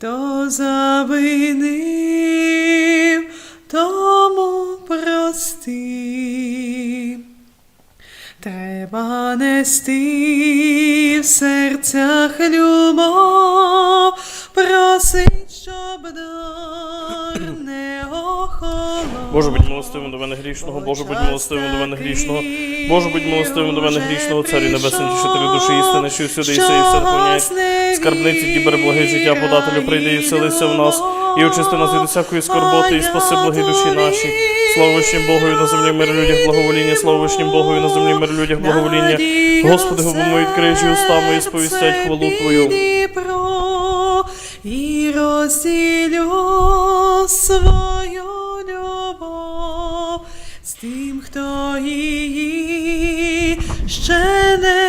хто завинив, тому прости. Треба нести в серцях любов, просить, щоб охолов. Боже, будь милостивим до мене грішного, Боже, будь милостивим до мене грішного, Боже, будь милостивим до мене грішного, царю небесний, тішителю душі істини, що всюди і все і все доповняєш. Скарбниці дібер благий життя подателю, прийди і вселися в нас, і очисти нас від усякої скорботи, і спаси благі душі наші. Слава вишнім Богові на землі мир людях благовоління, слава вишнім Богові на землі мир людях благовоління. Господи, губи мої відкрижі уста мої сповістять хвалу Твою. І розділю свою тим, хто її ще не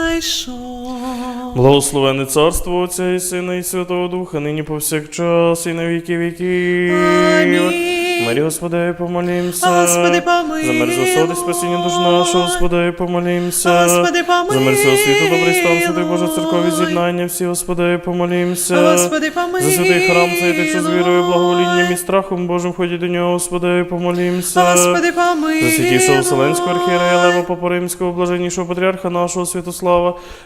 знайшов. Благословене царство Отця і Сина і Святого Духа, нині повсякчас і на віки віків. Амінь. Марі, Господи, помолімся. Господи, помилуй. За мир засоди, спасіння душ нашого, Господи, помолімся. Господи, помилуй. За мир всього світу, добрий стан, святий Боже, церкові з'єднання, всі, Господи, помолімся. Господи, помилуй. За святий храм, цей ти, що з вірою, благоволінням і страхом Божим вході до нього, Господи, помолімся. Господи, помилуй. За святішого Вселенського архієрея Лева Папа Римського, блаженнішого патріарха нашого Святослава,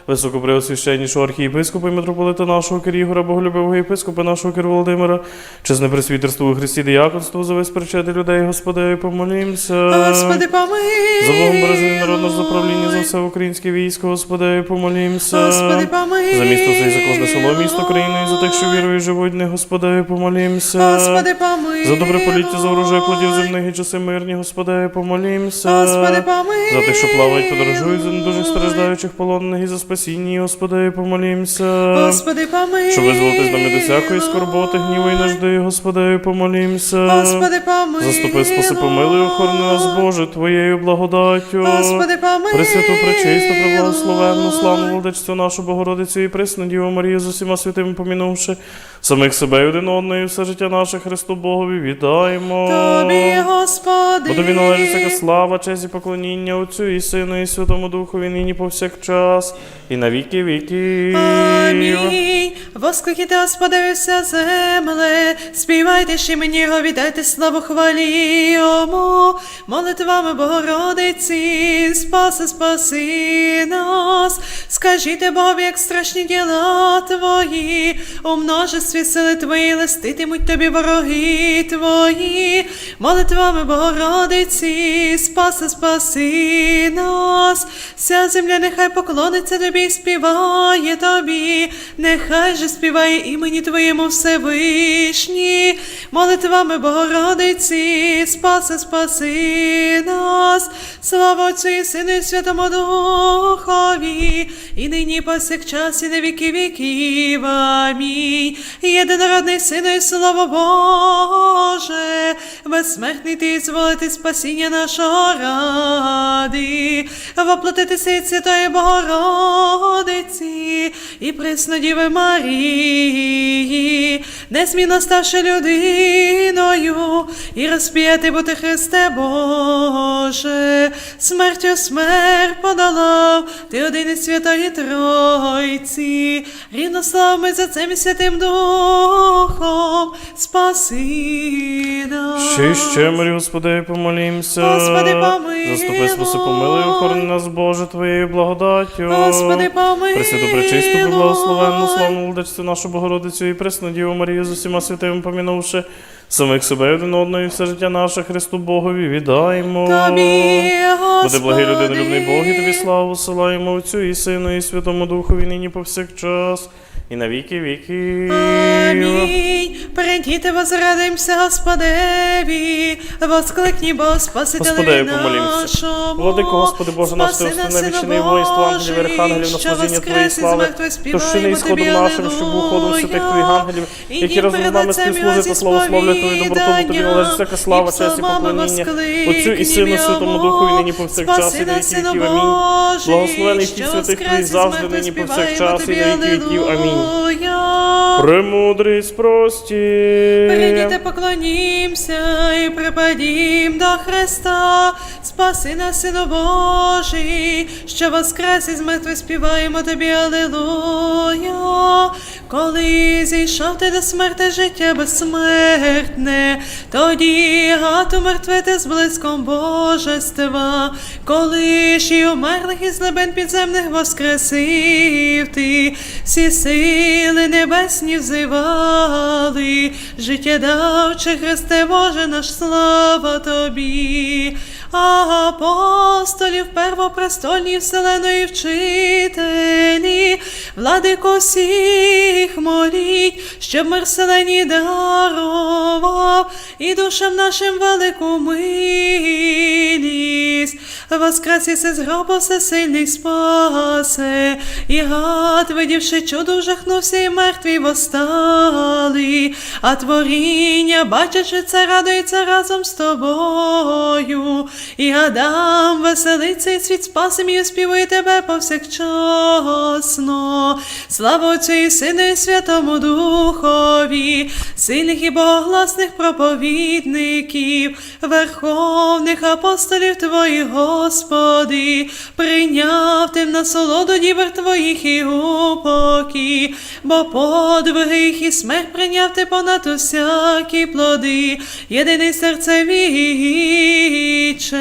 високопреосвященнішого архієпископа і митрополита нашого Кирігора, боголюбивого єпископа нашого Кир Володимира, чесне пресвітерство у Христі Діяконство, за весь причеди людей, Господи, помолімся. Господи, помилуй. За Богом народного заправління за все українське військо, Господи, помолімся. Господи, помилуй. За місто це і за кожне село, місто країни, і за тих, що вірують, живуть них, Господи, помолімся. Господи, помилуй. За добре поліття, за урожай плодів земних і часи мирні, Господи, помолімся. Господи, помилуй. За тих, що плавають, подорожують, за недужих страждаючих полонених і за спасіння, Господи, помолімся. Господи, помилуй. Щоб визволитись нами до всякої скорботи, гніву і нужди, Господи, помолімся. Господи, помилуй. Заступи, спаси, помилуй, охорони нас, Боже, Твоєю благодаттю. Господи, помилуй. Пресвяту, пречисту, преблагословенну, славну владичцю нашу Богородицю і присну Діву Марію з усіма святими помінувши самих себе і один одного, і все життя наше Христу Богові віддаємо. Тобі, Господи. Бо тобі належить всяка слава, честь і поклоніння Отцю і Сину, і Святому Духові, нині повсякчас, і на віки віків. Амінь. Воскликайте, Господи, вся земле, співайте ще мені його, віддайте славу хвалі йому, молитвами Богородиці, спаси, спаси нас, скажіть Богові, як страшні діла Твої, у множестві сили Твої листитимуть Тобі вороги Твої, молитвами Богородиці, спаси, спаси нас, вся земля нехай поклониться Тобі співає Тобі, нехай же співає імені Твоєму Всевишні, молитвами Богородиці, спаси, спаси нас, слава Отцю і Сину і Святому Духові, і нині повсякчас, і на віки віків. Амінь. Єдинородний Сину і Слово Боже, безсмертний ти зволити спасіння нашого ради, воплотитися від Святої Богородиці і Преснодіви Марії, незмінно ставши людиною, і розп'яти бути Христе Боже, смертю смерть подолав, ти один із Святої Тройці, рівно рівнославми за цим і Святим Духом, спаси нас. Ще ще, Марі, Господи, помолімся. Господи, помилуй. Заступи, спаси, помилуй, охорони нас, Боже, Твоєю благодаттю. Господи, помилуй. Пресвяту, пречисту, благословенну, славну владичцю нашу Богородицю і пресну Діву Марію з усіма святими помінувши самих себе один одного і все життя наше Христу Богові віддаємо. Тобі, Буде благий людини, людинолюбний Бог, і тобі славу силаємо Отцю і Сину, і Святому Духові, нині повсякчас, і на віки віки. Амінь. Прийдіте, возрадимся, Господеві, воскликні, бо Господи, нашому. Владико, Господи Боже наш, ти установи Сину вічний воїнство, ангелів, Божий, архангелів, на що служіння Твоєї слави, мертвих, тож шини співаємо із ходом Тобі, нашим, що був ходом святих Твоїх ангелів, які разом з нами співслужать та славу славлять Твою доброту, тобі належить всяка слава, честь і поклоніння, Отцю і Сину, Святому Духу, і нині повсякчас, і на віки віків. Амінь. Благословений що святих Твоїх завжди, нині повсякчас, і на віки віків. Амінь. Алілуя. Премудрість прості. Прийдіте, поклонімся і припадім до Христа, спаси нас, Сину Божий, що воскрес із мертвих співаємо тобі, Алілуя. Коли зійшов ти до смерти життя безсмертне, тоді гату мертвити з блиском божества, коли ж і умерлих із глибин підземних воскресив ти, всі сили небесні взивали, життя давче Христе Боже наш слава тобі. Апостолів первопрестольні вселеної вчителі, владико всіх моліть, щоб мир вселені дарував і душам нашим велику милість. Воскрес іси з гробу всесильний спасе, і гад, видівши чудо, вжахнувся, і мертві восстали, а творіння, бачачи це, радується разом з тобою, і Адам веселиться, і світ спасим, і співує тебе повсякчасно. Слава Отцю і Сину і Святому Духові, сильних і богогласних проповідників, верховних апостолів Твоїх, Господи, прийняв тим насолоду дібер Твоїх і упокій, бо подвиги їх і смерть прийняв ти понад усякі плоди, єдиний серце віче,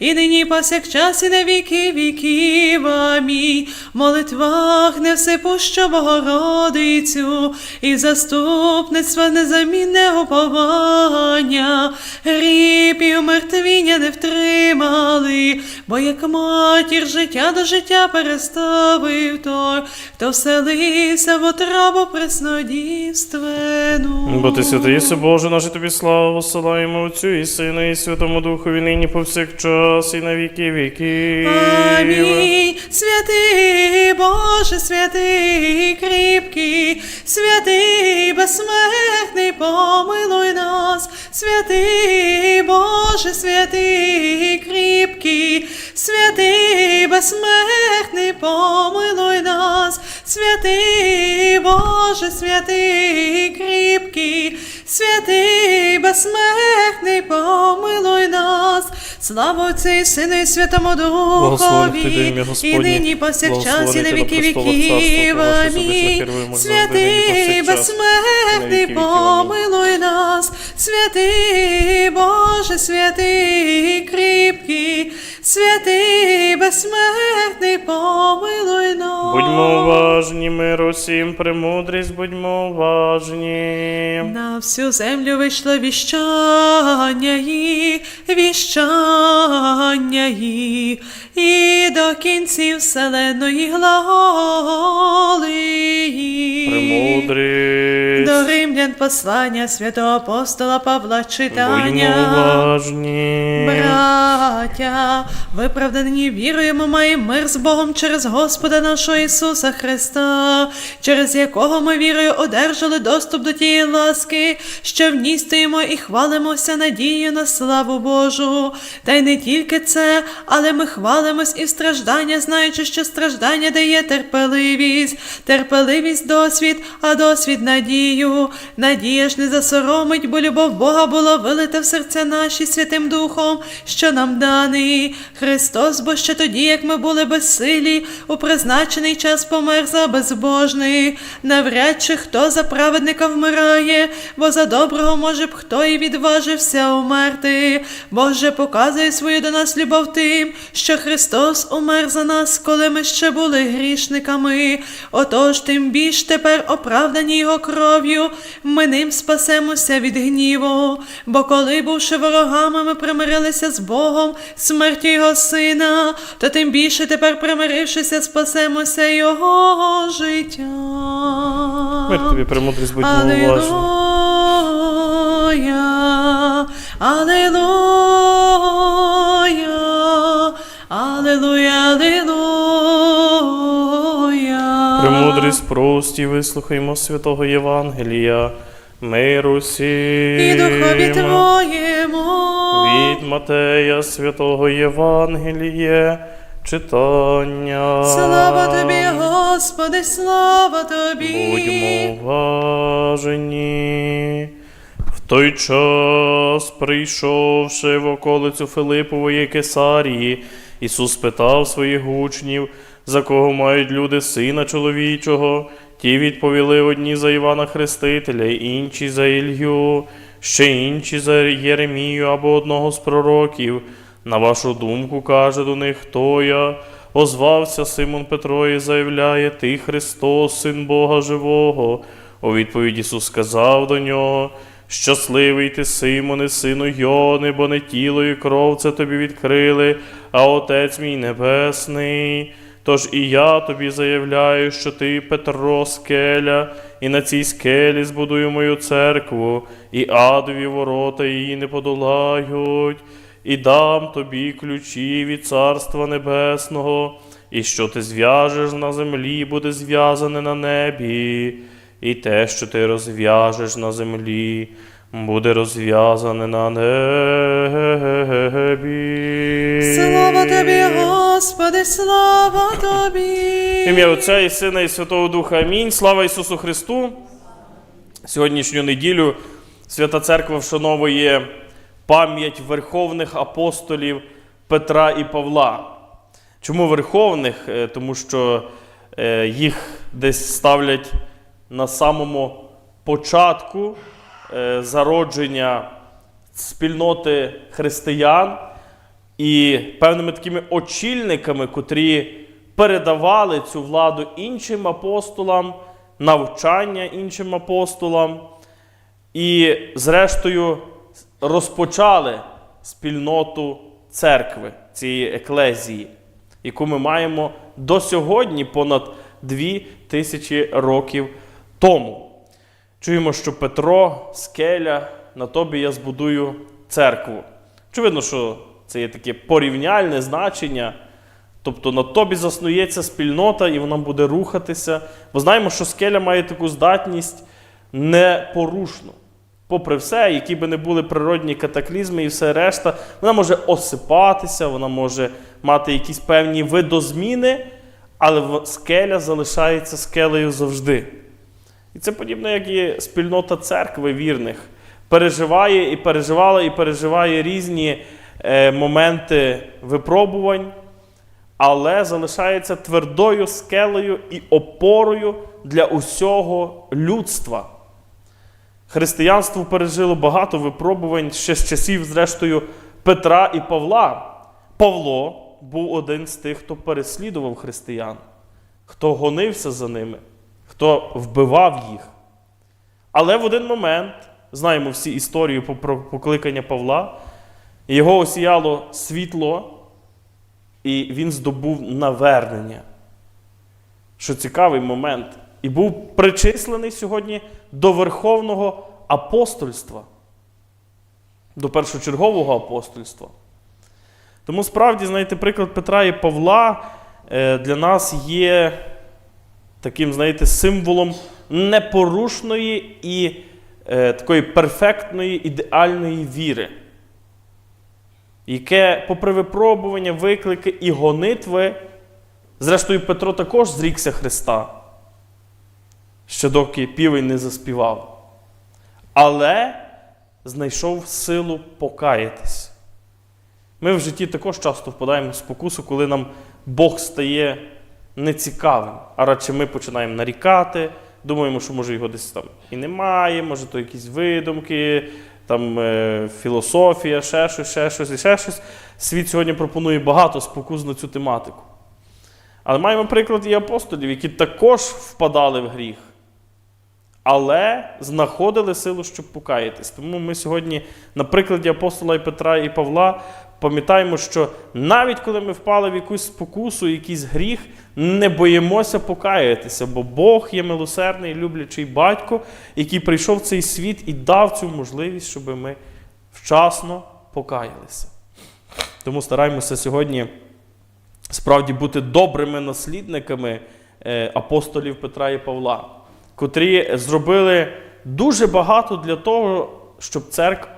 і нині повсякчас і на віки віків. Амінь. Молитвах не всепущу Богородицю, і заступництва незамінне уповання, гріб і умертвіння не втримали, бо як матір життя до життя переставив той, хто вселився в отрабу преснодівственну. Бо ти святий Боже, наше тобі славу посилаємо Отцю і Сину, і Святому Духові нині повсякчас, і на віки віків. Амінь. Святий Боже, святий кріпкий, святий безсмертний, помилуй нас, святий Боже, святий кріпкий, святий безсмертний, помилуй нас, святий Боже, святий кріпкий, святий безсмертний, помилуй нас. Слава Отцю Сину і Святому Духові, і нині повсякчас і на віки віків. Амінь. Святий безсмертний, помилуй нас, святий Боже, святий кріпкий, святий безсмертний, помилуй нас. Будьмо уважні, мир усім, премудрість, будьмо уважні. На всю землю вийшло віщання їх, віщання їх, і до кінців вселеної глаголи. Премудрість. До римлян послання святого апостола Павла Будьмо читання. уважні. Браття, виправдані вірою, ми маємо мир з Богом через Господа нашого Ісуса Христа, через якого ми вірою одержали доступ до тієї ласки, що в і хвалимося надією на славу Божу. Та й не тільки це, але ми хвалимось і в страждання, знаючи, що страждання дає терпеливість, терпеливість досвід, а досвід надію. Надія ж не засоромить, бо любов Бога була вилита в серця наші Святим Духом, що нам даний. Христос, бо ще тоді, як ми були безсилі, у призначений час помер за безбожних. Навряд чи хто за праведника вмирає, бо за доброго може б хто і відважився умерти. Боже показує свою до нас любов тим, що Христос умер за нас, коли ми ще були грішниками. Отож, тим більш тепер оправдані його кров'ю, ми ним спасемося від гніву. Бо коли, бувши ворогами, ми примирилися з Богом, смертю його сина, то тим більше тепер примирившися, спасемося його життя. Мир тобі, премудрість, будьмо уважні. Аллилуйя, Аллилуйя, Аллилуйя. Премудрість прості, вислухаймо святого Євангелія. Мир усім. І духові Твоєму. Від Матея святого Євангеліє Читання. Слава тобі, Господи, слава тобі. Будьмо уважені. В той час, прийшовши в околицю Филипової Кесарії, Ісус питав своїх учнів, за кого мають люди сина чоловічого. Ті відповіли одні за Івана Хрестителя, інші за Ілью, ще інші за Єремію або одного з пророків. На вашу думку, каже до них, хто я? Озвався Симон Петро і заявляє, Ти Христос, Син Бога Живого. У відповідь Ісус сказав до нього, Щасливий ти, Симоне, сину Йони, бо не тіло і кров це тобі відкрили, а Отець мій Небесний. Тож і я тобі заявляю, що ти Петро скеля, і на цій скелі збудую мою церкву, і адові ворота її не подолають і дам тобі ключі від Царства Небесного, і що ти зв'яжеш на землі, буде зв'язане на небі, і те, що ти розв'яжеш на землі, буде розв'язане на небі. Слава тобі, Господи, слава тобі. Ім'я Отця і Сина і Святого Духа. Амінь. Слава Ісусу Христу. Сьогоднішню неділю Свята Церква вшановує пам'ять верховних апостолів Петра і Павла. Чому верховних? Е, Тому що е, їх десь ставлять на самому початку зародження спільноти християн і певними такими очільниками, котрі передавали цю владу іншим апостолам, навчання іншим апостолам, і, зрештою, розпочали спільноту церкви, цієї еклезії, яку ми маємо до сьогодні понад дві тисячі років тому. Чуємо, що Петро, скеля, на тобі я збудую церкву. Очевидно, що це є таке порівняльне значення. Тобто на тобі заснується спільнота і вона буде рухатися. Бо знаємо, що скеля має таку здатність непорушну. Попри все, які би не були природні катаклізми і все решта, вона може осипатися, вона може мати якісь певні видозміни, але скеля залишається скелею завжди. І це подібно, як і спільнота церкви вірних. Переживає і переживала, і переживає різні е, моменти випробувань, але залишається твердою скелею і опорою для усього людства. Християнство пережило багато випробувань ще з часів, зрештою, Петра і Павла. Павло був один з тих, хто переслідував християн, хто гонився за ними, хто вбивав їх. Але в один момент, знаємо всі історії по- про покликання Павла, його осіяло світло, і він здобув навернення. Що цікавий момент. І був причислений сьогодні до Верховного апостольства, до першочергового апостольства. Тому справді, знаєте, приклад Петра і Павла е, для нас є таким, знаєте, символом непорушної і е, такої перфектної, ідеальної віри, яке, попри випробування, виклики і гонитви, зрештою, Петро також зрікся Христа, ще доки півень не заспівав. Але знайшов силу покаятись. Ми в житті також часто впадаємо в спокусу, коли нам Бог стає нецікавим, а радше ми починаємо нарікати, думаємо, що може його десь там і немає, може то якісь видумки, там е, філософія, ще щось, ще щось і ще щось. Світ сьогодні пропонує багато спокус на цю тематику. Але маємо приклад і апостолів, які також впадали в гріх, але знаходили силу, щоб покаятись. Тому ми сьогодні, на прикладі апостола і Петра і Павла, пам'ятаємо, що навіть коли ми впали в якусь спокусу, якийсь гріх, не боїмося покаятися, бо Бог є милосердний, люблячий батько, який прийшов в цей світ і дав цю можливість, щоб ми вчасно покаялися. Тому стараємося сьогодні справді бути добрими наслідниками е, апостолів Петра і Павла, котрі зробили дуже багато для того, щоб церква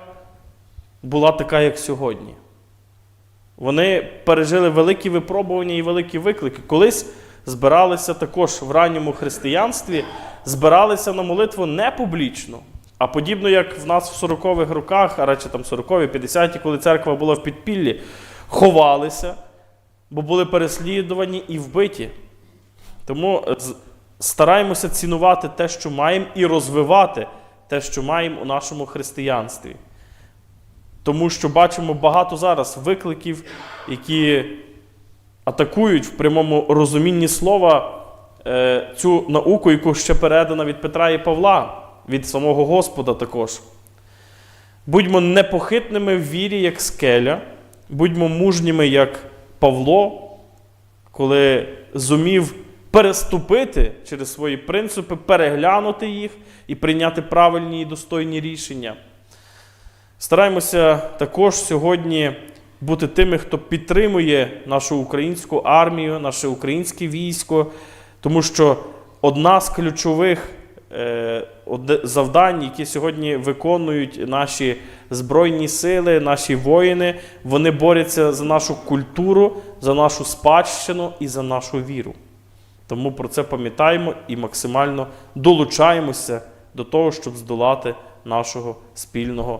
була така, як сьогодні. Вони пережили великі випробування і великі виклики. Колись збиралися також в ранньому християнстві, збиралися на молитву не публічно, а подібно як в нас в 40-х роках, а радше там 40-ві, 50-ті, коли церква була в підпіллі, ховалися, бо були переслідувані і вбиті. Тому е, стараємося цінувати те, що маємо, і розвивати те, що маємо у нашому християнстві. Тому що бачимо багато зараз викликів, які атакують в прямому розумінні слова е, цю науку, яку ще передана від Петра і Павла, від самого Господа також. Будьмо непохитними в вірі, як скеля, будьмо мужніми, як Павло, коли зумів переступити через свої принципи, переглянути їх і прийняти правильні і достойні рішення. Стараємося також сьогодні бути тими, хто підтримує нашу українську армію, наше українське військо, тому що одна з ключових е, завдань, які сьогодні виконують наші збройні сили, наші воїни, вони борються за нашу культуру, за нашу спадщину і за нашу віру. Тому про це пам'ятаємо і максимально долучаємося до того, щоб здолати нашого спільного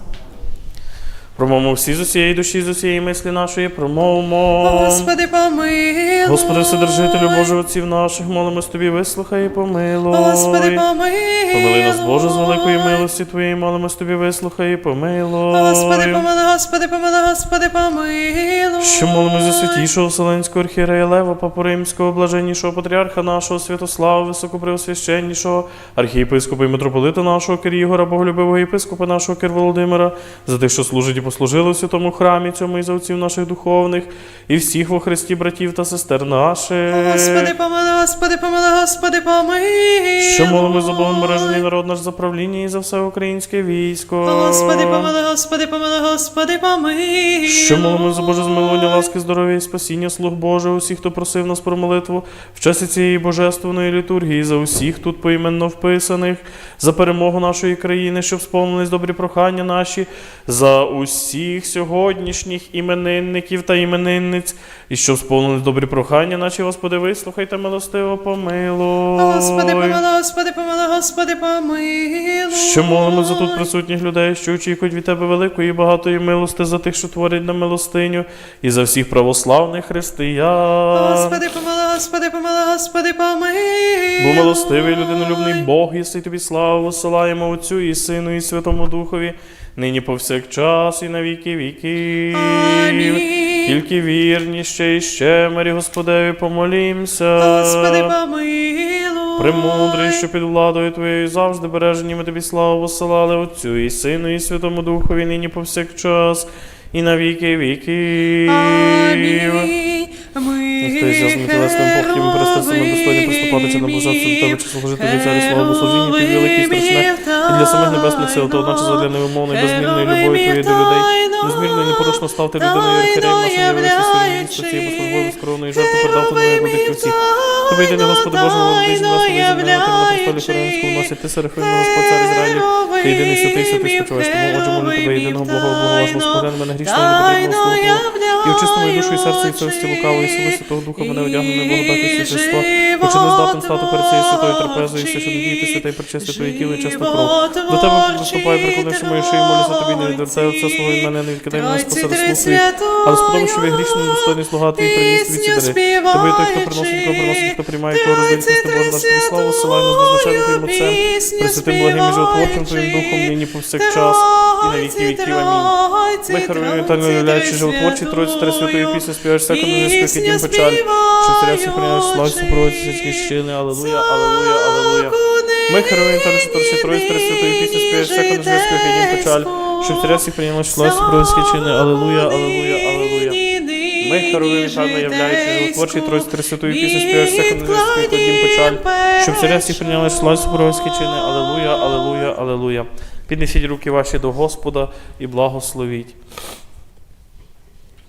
Промовимо всі з усієї душі, з усієї мислі нашої, промовимо. Господи, помилуй. Господи, Вседержителю Боже отців наших, молимось Тобі, вислухай і помилуй. Господи, помилуй. Помили нас, Боже, з великої милості Твоєї, молимось Тобі, вислухай і помилуй. Господи, помилуй, Господи, помилуй, Господи, помилуй. Що молимось за святішого Вселенського архієрея Лева, Папу Римського, блаженнішого патріарха нашого Святослава, високопреосвященнішого, архієпископа і митрополита нашого Кирігора, боголюбивого єпископа нашого Кир Володимира, за тих, що служать і послужили у святому храмі цьому і за отців наших духовних, і всіх во Христі братів та сестер наших. Господи, помилуй, Господи, помилуй, Господи, помилуй. Що молимо за Богом бережений народ наш за правління і за все українське військо. Господи, помилуй, Господи, помилуй, Господи, помилуй. Що молимо за Боже змилування, ласки, здоров'я і спасіння, слуг Боже, усіх, хто просив нас про молитву в часі цієї божественної літургії, за усіх тут поіменно вписаних, за перемогу нашої країни, щоб сповнились добрі прохання наші, за усіх сьогоднішніх іменинників та іменинниць, і щоб сповнились добрі прохання наші, Господи, вислухайте милостиво, помилуй. Господи, помилуй, Господи, помилуй, Господи, помилуй. Що молимо за тут присутніх людей, що очікують від тебе великої і багатої милости за тих, що творять на милостиню, і за всіх православних християн. Господи, помилуй, Господи, помилуй, Господи, помилуй. Бо милостивий людинолюбний Бог, єси тобі славу, посилаємо Отцю і Сину, і Святому Духові, нині повсякчас і на віки віків. Амінь. Тільки вірні ще і ще, Марі Господеві, помолімся. Господи, помилуй. Премудрий, що під владою Твоєю завжди бережені ми тобі славу посилали Отцю і Сину, і Святому Духові, нині повсякчас, і на віки віків. Амінь. Ми Хто із ясним тілесним похтім перестасимо достойно приступати чи служити тобі царі слава Богослужіння, тобі великі і страшне, для самих небесних сил, та одначе задля невимовної, безмірної любові твоєї до людей, незмірно і непорушно ставте людиною архіреєм нашим явився своїм місто цієї послужбою безкоровної жертви передав ти владики всіх. Тобі єдиний Господи Боже, володий з нас, тобі земля, ти на престолі Хоронському носить, ти Серафимний Господь, цар Ізраїлю, ти єдиний святий, святий спочиваєш, тому отже молю тебе єдиного Бога, благоважного спогляд мене грішного непотрібного слуху. І очисти мою душу і серце і совісті лукавої, і сили Святого Духа мене одягнене благодаті не здатним стати перед цією святою трапезою, все, що надіяти святий причисти твоє тіло і чесну кров. До тебе приступаю, приклонивши мою шию, молюся тобі, не відвертай отця свого від мене, не відкидай мене спосеред слуху. Але сподобав, що ви грішним достойний слуга твій приніс твій ці дари. Тобі той, хто приносить, хто приносить, хто приймає, хто роздає, Христи Боже наш славу, силаємо з безначальним твоїм отцем, пресвятим благим і животворчим твоїм духом, нині повсякчас, і на віки віків. Амінь. Ми херові вітально являючи животворчі Тройці та святої пісні, співаєш всяку низьку, яким печаль, що царя всіх прийняв славу супроводі сільські щини, алелуя, алелуя, алелуя. Ми вітально, що торші Тройці та святої пісні, співаєш всяку низьку, яким печаль, що царя всіх славу супроводі сільські щини, алелуя, алелуя, алелуя. Ми хоровим вітально являючи животворчі Тройці та святої пісні, співаєш всяку низьку, яким печаль, щоб царя всіх прийняли славу супроводі чини, алелуя, алелуя, алелуя. Піднесіть руки ваші до Господа і благословіть.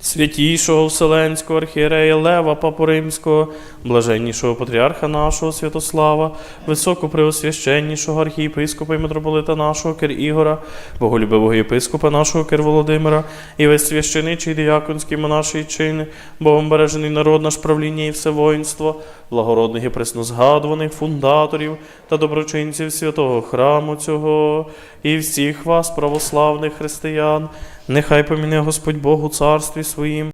Святійшого Вселенського архієрея Лева Папу Римського, блаженнішого патріарха нашого Святослава, високопреосвященнішого архієпископа і митрополита нашого Кир Ігора, боголюбивого єпископа нашого Кир Володимира, і весь священичий діяконський монаший чин, Богом бережений народ наш правління і все воїнство, благородних і преснозгадуваних фундаторів та доброчинців святого храму цього, і всіх вас, православних християн, нехай поміне Господь Бог у царстві своїм